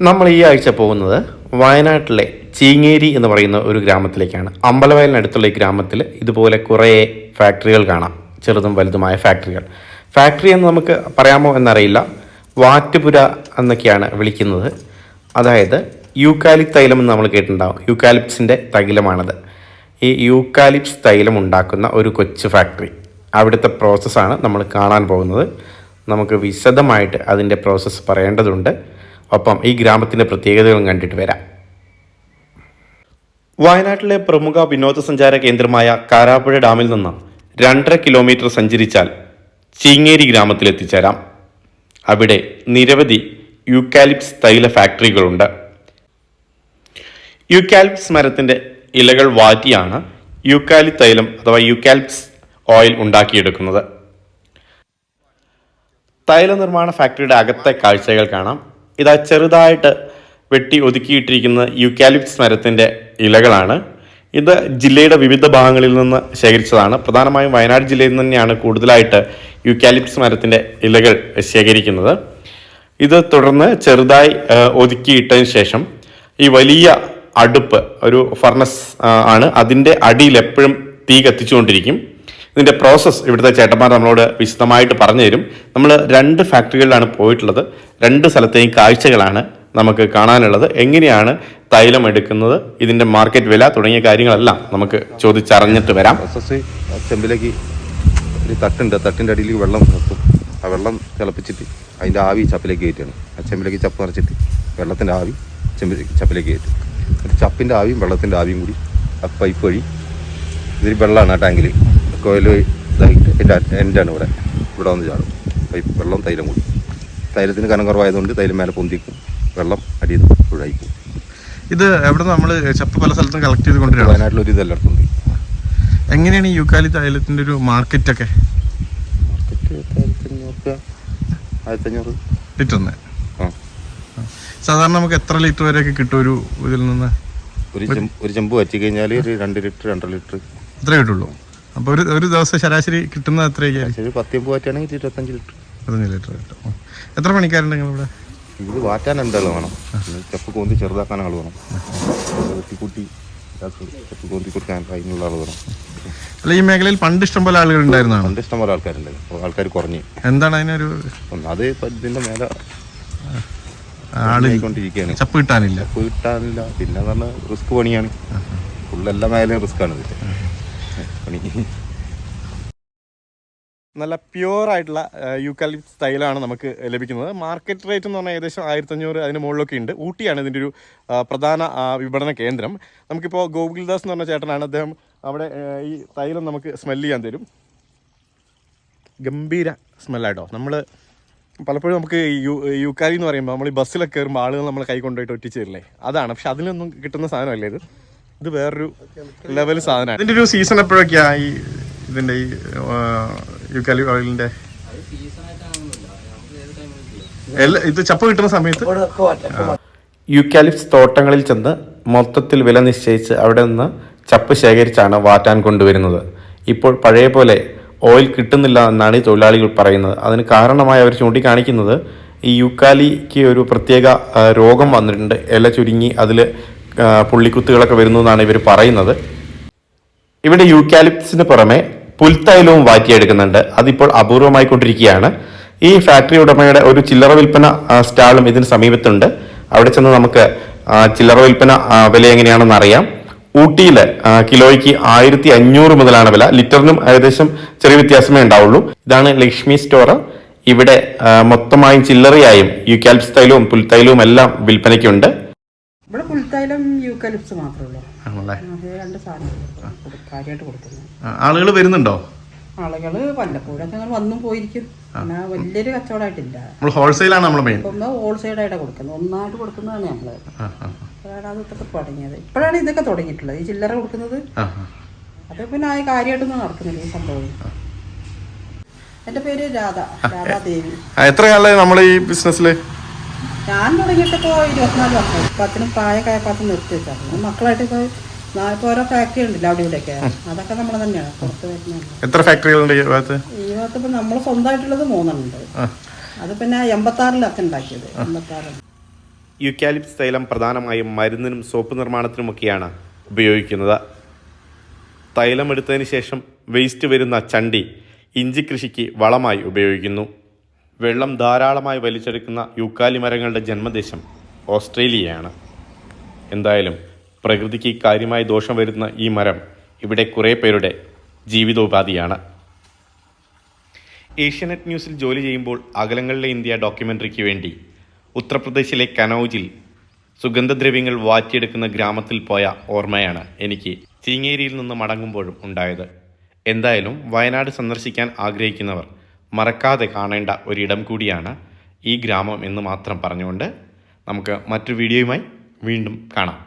നമ്മൾ ഈ ആഴ്ച പോകുന്നത് വയനാട്ടിലെ ചീങ്ങേരി എന്ന് പറയുന്ന ഒരു ഗ്രാമത്തിലേക്കാണ്. അമ്പലവയലിനടുത്തുള്ള ഈ ഗ്രാമത്തിൽ ഇതുപോലെ കുറേ ഫാക്ടറികൾ കാണാം. ചെറുതും വലുതുമായ ഫാക്ടറികൾ. ഫാക്ടറി എന്ന് നമുക്ക് പറയാമോ എന്നറിയില്ല. വാറ്റുപുര എന്നൊക്കെയാണ് വിളിക്കുന്നത്. അതായത് യൂക്കാലിപ് തൈലം എന്ന് നമ്മൾ കേട്ടിട്ടുണ്ടാവും. യൂക്കാലിപ്സിന്റെ തൈലമാണത്. ഈ യൂക്കാലിപ്സ് തൈലം ഉണ്ടാക്കുന്ന ഒരു കൊച്ചു ഫാക്ടറി. അവിടുത്തെ പ്രോസസ്സാണ് നമ്മൾ കാണാൻ പോകുന്നത്. നമുക്ക് വിശദമായിട്ട് അതിന്റെ പ്രോസസ്സ് പറയേണ്ടതുണ്ട്. ഒപ്പം ഈ ഗ്രാമത്തിന്റെ പ്രത്യേകതകളും കണ്ടിട്ട് വരാം. വയനാട്ടിലെ പ്രമുഖ വിനോദസഞ്ചാര കേന്ദ്രമായ കാരാപ്പുഴ ഡാമിൽ നിന്ന് രണ്ടര കിലോമീറ്റർ സഞ്ചരിച്ചാൽ ചീങ്ങേരി ഗ്രാമത്തിൽ എത്തിച്ചേരാം അവിടെ നിരവധി യൂക്കാലിപ്സ് തൈല ഫാക്ടറികളുണ്ട്. യൂക്കാലിപ്സ് മരത്തിന്റെ ഇലകൾ വാറ്റിയാണ് യൂക്കാലി തൈലം അഥവാ യൂക്കാലിപ്സ് ഓയിൽ ഉണ്ടാക്കിയെടുക്കുന്നത്. തൈല നിർമ്മാണ ഫാക്ടറിയുടെ അകത്തെ കാഴ്ചകൾ കാണാം. ഇതാ ചെറുതായിട്ട് വെട്ടി ഒതുക്കിയിട്ടിരിക്കുന്ന യുക്കാലിപ്സ് മരത്തിന്റെ ഇലകളാണ്. ഇത് ജില്ലയുടെ വിവിധ ഭാഗങ്ങളിൽ നിന്ന് ശേഖരിച്ചതാണ്. പ്രധാനമായും വയനാട് ജില്ലയിൽ നിന്ന് തന്നെയാണ് കൂടുതലായിട്ട് യുക്കാലിപ്സ് മരത്തിന്റെ ഇലകൾ ശേഖരിക്കുന്നത്. ഇത് തുടർന്ന് ചെറുതായി ഒതുക്കിയിട്ടതിന് ശേഷം ഈ വലിയ അടുപ്പ് ഒരു ഫർണസ് ആണ്. അതിന്റെ അടിയിൽ എപ്പോഴും തീ കത്തിച്ചുകൊണ്ടിരിക്കും. ഇതിന്റെ പ്രോസസ്സ് ഇവിടുത്തെ ചേട്ടന്മാർ നമ്മളോട് വിശദമായിട്ട് പറഞ്ഞു തരും. നമ്മൾ രണ്ട് ഫാക്ടറികളിലാണ് പോയിട്ടുള്ളത്. രണ്ട് സ്ഥലത്തെയും കാഴ്ചകളാണ് നമുക്ക് കാണാനുള്ളത്. എങ്ങനെയാണ് തൈലം എടുക്കുന്നത് ഇതിന്റെ മാർക്കറ്റ് വില തുടങ്ങിയ കാര്യങ്ങളെല്ലാം നമുക്ക് ചോദിച്ചറിഞ്ഞിട്ട് വരാം. പ്രോസസ്സ് ചെമ്പിലേക്ക് ഒരു തട്ടുണ്ട്. തട്ടിന്റെ അടിയിൽ വെള്ളം നിർത്തും ആ വെള്ളം തിളപ്പിച്ചിട്ട് അതിന്റെ ആവി ചപ്പിലേക്ക് കയറ്റുകയാണ്. ആ ചെമ്പിലേക്ക് ചപ്പ് നിറച്ചിട്ട് വെള്ളത്തിന്റെ ആവി ചെമ്പിലേക്ക് ചപ്പിലേക്ക് കയറ്റും. ചപ്പിന്റെ ആവിയും വെള്ളത്തിന്റെ ആവിയും കൂടി ആ പൈപ്പ് വഴി ഇതിൽ വെള്ളമാണ് ആ ടാങ്കിൽ കോയിൽ ഇതായിട്ട് എന്റെ എന്റാണ് ഇവിടെ ഇവിടെ വന്ന് ചാടും. പൈപ്പ് വെള്ളം തൈലം കൂടി തൈലത്തിന് കനം കുറവായതുകൊണ്ട് തൈലം മേലെ പൊന്തിക്കും. വെള്ളം അടിയിൽ പുഴയിക്കും. ഇത് എവിടെ നമ്മൾ ചപ്പ് പല സ്ഥലത്തും കളക്ട് ചെയ്ത് കൊണ്ടുവരണം വയനാട്ടിലൊരു ഉണ്ട്. എങ്ങനെയാണ് ഈ യുക്കാലി തൈലത്തിന്റെ ഒരു മാർക്കറ്റൊക്കെ? മാർക്കറ്റ് ആയിരത്തഞ്ഞൂറ് ലിറ്ററിന്? സാധാരണ നമുക്ക് എത്ര ലിറ്റർ വരെയൊക്കെ കിട്ടും ഒരു ഇതിൽ നിന്ന്? ഒരു ചെമ്പ് ഒരു ചെമ്പ് വറ്റി കഴിഞ്ഞാൽ ഒരു രണ്ട് ലിറ്റർ രണ്ടര ലിറ്റർ. ഇത്രേ കിട്ടുള്ളൂ. അപ്പോൾ ഒരു ഒരു ദിവസം ശരാശരി കിട്ടുന്നത് എത്രയൊക്കെയായിരിക്കും ശരി പത്ത് ചെമ്പ് വാറ്റാണെങ്കിൽ ഇരുപത്തഞ്ച് ലിറ്റർ. പതിനഞ്ച് ലിറ്റർ കിട്ടും. എത്ര പണിക്കാരുണ്ട് നിങ്ങളിവിടെ? ഇത് വാറ്റാൻ എന്തായാലും വേണം. ചെപ്പ് കോന്തി ചെറുതാക്കാൻ ആൾ വേണം. കുട്ടി ചെപ്പ് കോന്തി കൊടുക്കാൻ അതിനുള്ള ആൾ വേണം. അല്ല ഈ മേഖലയിൽ പണ്ട് ഇഷ്ടംപോലെ ആളുകൾ ഉണ്ടായിരുന്നു പണ്ട് ഇഷ്ടം പോലെ ആൾക്കാരുണ്ട്. അപ്പോൾ ആൾക്കാർ കുറഞ്ഞു. എന്താണ് അതിനൊരു അത് ഇതിന്റെ മേലെ ആൾ ആയിക്കൊണ്ടിരിക്കുകയാണ് ചപ്പ് കിട്ടാനില്ല. കിട്ടാനില്ല. പിന്നെ പറഞ്ഞാൽ റിസ്ക് പണിയാണ്. ഫുള്ള് എല്ലാ മേഖലയും ആണ് ഇതിന്റെ പണി. നല്ല പ്യുവർ ആയിട്ടുള്ള യൂക്കാലിപ്സ് സ്റ്റൈലാണ് നമുക്ക് ലഭിക്കുന്നത്. മാർക്കറ്റ് റേറ്റ് എന്ന് പറഞ്ഞാൽ ഏകദേശം ആയിരത്തഞ്ഞൂറ് അതിന് മുകളിലൊക്കെ ഉണ്ട്. ഊട്ടിയാണ് ഇതിന്റെ ഒരു പ്രധാന വിപണന കേന്ദ്രം. നമുക്കിപ്പോൾ ഗോകുൽദാസ് എന്ന് പറഞ്ഞ ചേട്ടനാണ്. അദ്ദേഹം അവിടെ ഈ തൈലം നമുക്ക് സ്മെല്ല് ചെയ്യാൻ തരും. ഗംഭീര സ്മെല്ലായിട്ടോ നമ്മൾ പലപ്പോഴും നമുക്ക് യു യുക്കാലി എന്ന് പറയുമ്പോൾ നമ്മൾ ഈ ബസ്സിലൊക്കെ കയറുമ്പോൾ ആളുകൾ നമ്മളെ കൈ കൊണ്ടുപോയിട്ട് ഒറ്റിച്ച് തരില്ലേ അതാണ്. പക്ഷെ അതിലൊന്നും കിട്ടുന്ന സാധനമല്ലേ ഇത്. ഇത് വേറൊരു ലെവൽ സാധനമാണ്. ഇതിന്റെ ഒരു സീസൺ എപ്പോഴൊക്കെയാ ഈ ഇതിന്റെ ഈ യുക്കാലി ഓയിലിന്റെ ഇത് ചപ്പ് കിട്ടുന്ന സമയത്ത്? യുക്കാലിപ്സ് തോട്ടങ്ങളിൽ ചെന്ന് മൊത്തത്തിൽ വില നിശ്ചയിച്ച് അവിടെ നിന്ന് ചപ്പ് ശേഖരിച്ചാണ് വാറ്റാൻ കൊണ്ടുവരുന്നത്. ഇപ്പോൾ പഴയ പോലെ ഓയിൽ കിട്ടുന്നില്ല എന്നാണ് ഈ തൊഴിലാളികൾ പറയുന്നത്. അതിന് കാരണമായി അവർ ചൂണ്ടിക്കാണിക്കുന്നത് ഈ യുക്കാലിക്ക് ഒരു പ്രത്യേക രോഗം വന്നിട്ടുണ്ട്. ഇല ചുരുങ്ങി അതിൽ പുള്ളിക്കുത്തുകളൊക്കെ വരുന്നു എന്നാണ് ഇവർ പറയുന്നത്. ഇവിടെ യൂക്കാലിപ്സിന് പുറമെ പുൽത്തൈലവും വാറ്റിയെടുക്കുന്നുണ്ട്. അതിപ്പോൾ അപൂർവമായിക്കൊണ്ടിരിക്കുകയാണ്. ഈ ഫാക്ടറി ഉടമയുടെ ഒരു ചില്ലറ വിൽപ്പന സ്റ്റാളും ഇതിന് സമീപത്തുണ്ട്. അവിടെ ചെന്ന് നമുക്ക് ചില്ലറ വിൽപ്പന വില എങ്ങനെയാണെന്ന് അറിയാം. ഊട്ടിയിൽ കിലോയ്ക്ക് ആയിരത്തി അഞ്ഞൂറ് മുതലാണ് വില. ലിറ്ററിനും ഏകദേശം ചെറിയ വ്യത്യാസമേ ഉണ്ടാവുള്ളൂ. ഇതാണ് ലക്ഷ്മി സ്റ്റോർ ഇവിടെ മൊത്തമായും ചില്ലറയായും യൂക്കാലിപ്സ് തൈലവും പുൽത്തൈലവും എല്ലാം വിൽപ്പനയ്ക്കുണ്ട്. പുൽത്തൈലം യൂക്കലിപ്സ് മാത്രമേ ഉള്ളൂ. ആണല്ലേ? അത് രണ്ട് സാധനങ്ങൾ കാര്യമായിട്ട് കൊടുക്കുന്നത് ആളുകൾ വരുന്നുണ്ടോ? ആളുകൾ വല്ലപ്പോഴും അങ്ങനെ വന്നും പോയിരിക്കും. പിന്നെ വലിയൊരു കച്ചവടമായിട്ടില്ല നമ്മൾ ഹോൾസെയിലാണ് നമ്മൾ മെയിൻ ഇപ്പം ഹോൾ സൈഡായിട്ടാണ് കൊടുക്കുന്നത്. ഒന്നായിട്ട് കൊടുക്കുന്നതാണ് നമ്മൾ തുടങ്ങിയത് ഇപ്പോഴാണ് ഇതൊക്കെ തുടങ്ങിയിട്ടുള്ളത്. ഈ ചില്ലറ കൊടുക്കുന്നത്. അത് പിന്നെ ആ കാര്യമായിട്ടൊന്നും നടക്കുന്നില്ല ഈ സംഭവം. എന്റെ പേര് രാധ. രാധാദേവി. എത്ര കാലമായി നമ്മൾ ഈ ബിസിനസ്സിൽ ഞാൻ തുടങ്ങിയിട്ടിപ്പോൾ ഇരുപത്തിനാല് വർഷം. ഇപ്പം അച്ഛനും പ്രായക്കായപ്പാത്ത് നിർത്തി വെച്ചാൽ മക്കളായിട്ട് ഇപ്പോൾ ഇപ്പോൾ ഓരോ ഫാക്ടറി ഉണ്ടല്ലോ അവിടെ ഇവിടെയൊക്കെ. അതൊക്കെ നമ്മൾ തന്നെയാണ്. പുറത്ത് വരുന്നത് എത്ര ഫാക്ടറികളുണ്ട് ഈ ഭാഗത്ത്? ഈ ഭാഗത്ത് ഇപ്പം നമ്മൾ സ്വന്തമായിട്ടുള്ളത് മൂന്നെണ്ണുണ്ട് അത് പിന്നെ എൺപത്താറിലൊക്കെ ഉണ്ടാക്കിയത്. എൺപത്താറ്. യുക്കാലിപ്സ് തൈലം പ്രധാനമായും മരുന്നിനും സോപ്പ് നിർമ്മാണത്തിനുമൊക്കെയാണ് ഉപയോഗിക്കുന്നത്. തൈലം എടുത്തതിന് ശേഷം വേസ്റ്റ് വരുന്ന ചണ്ടി ഇഞ്ചി കൃഷിക്ക് വളമായി ഉപയോഗിക്കുന്നു. വെള്ളം ധാരാളമായി വലിച്ചെടുക്കുന്ന യൂക്കാലി മരങ്ങളുടെ ജന്മദേശം ഓസ്ട്രേലിയയാണ്. എന്തായാലും പ്രകൃതിക്ക് കാര്യമായി ദോഷം വരുത്തുന്ന ഈ മരം ഇവിടെ കുറേ പേരുടെ ജീവിതോപാധിയാണ്. ഏഷ്യാനെറ്റ് ന്യൂസിൽ ജോലി ചെയ്യുമ്പോൾ അകലങ്ങളിലെ ഇന്ത്യ ഡോക്യുമെന്ററിക്ക് വേണ്ടി ഉത്തർപ്രദേശിലെ കനൌജിൽ സുഗന്ധദ്രവ്യങ്ങൾ വാറ്റിയെടുക്കുന്ന ഗ്രാമത്തിൽ പോയ ഓർമ്മയാണ് എനിക്ക് ചീങ്ങേരിയിൽ നിന്ന് മടങ്ങുമ്പോഴും ഉണ്ടായത്. എന്തായാലും വയനാട് സന്ദർശിക്കാൻ ആഗ്രഹിക്കുന്നവർ മറക്കാതെ കാണേണ്ട ഒരിടം കൂടിയാണ് ഈ ഗ്രാമം എന്ന് മാത്രം പറഞ്ഞുകൊണ്ട് നമുക്ക് മറ്റൊരു വീഡിയോയുമായി വീണ്ടും കാണാം.